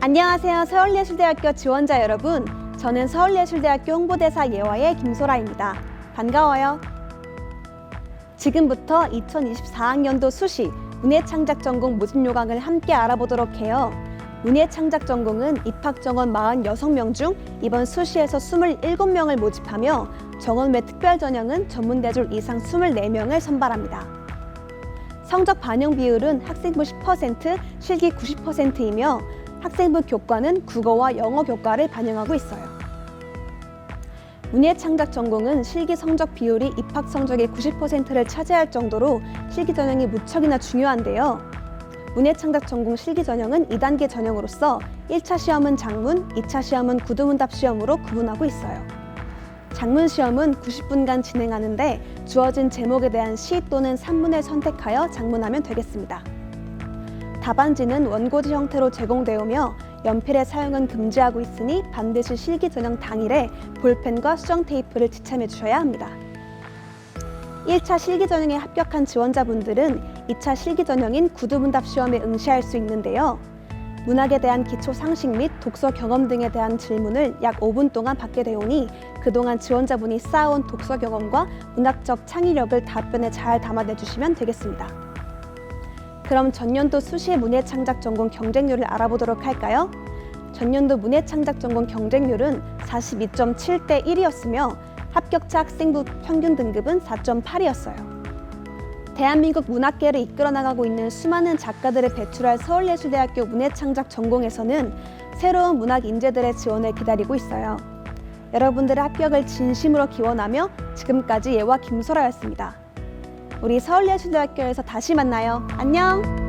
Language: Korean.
안녕하세요. 서울예술대학교 지원자 여러분. 저는 서울예술대학교 홍보대사 예화의 김소라입니다. 반가워요. 지금부터 2024학년도 수시 문예창작 전공 모집 요강을 함께 알아보도록 해요. 문예창작 전공은 입학 정원 46명 중 이번 수시에서 27명을 모집하며 정원 외 특별 전형은 전문대졸 이상 24명을 선발합니다. 성적 반영 비율은 학생부 10%, 실기 90%이며 학생부 교과는 국어와 영어 교과를 반영하고 있어요. 문예 창작 전공은 실기 성적 비율이 입학 성적의 90%를 차지할 정도로 실기 전형이 무척이나 중요한데요. 문예 창작 전공 실기 전형은 2단계 전형으로서 1차 시험은 장문, 2차 시험은 구두문답 시험으로 구분하고 있어요. 장문 시험은 90분간 진행하는데 주어진 제목에 대한 시 또는 산문을 선택하여 장문하면 되겠습니다. 답안지는 원고지 형태로 제공되오며 연필의 사용은 금지하고 있으니 반드시 실기 전형 당일에 볼펜과 수정 테이프를 지참해 주셔야 합니다. 1차 실기 전형에 합격한 지원자분들은 2차 실기 전형인 구두문답 시험에 응시할 수 있는데요. 문학에 대한 기초 상식 및 독서 경험 등에 대한 질문을 약 5분 동안 받게 되오니 그동안 지원자분이 쌓아온 독서 경험과 문학적 창의력을 답변에 잘 담아내 주시면 되겠습니다. 그럼 전년도 수시 문예창작 전공 경쟁률을 알아보도록 할까요? 전년도 문예창작 전공 경쟁률은 42.7대 1이었으며 합격자 학생부 평균 등급은 4.8이었어요. 대한민국 문학계를 이끌어 나가고 있는 수많은 작가들을 배출할 서울예술대학교 문예창작 전공에서는 새로운 문학 인재들의 지원을 기다리고 있어요. 여러분들의 합격을 진심으로 기원하며 지금까지 예와 김소라였습니다. 우리 서울예술대학교에서 다시 만나요. 안녕!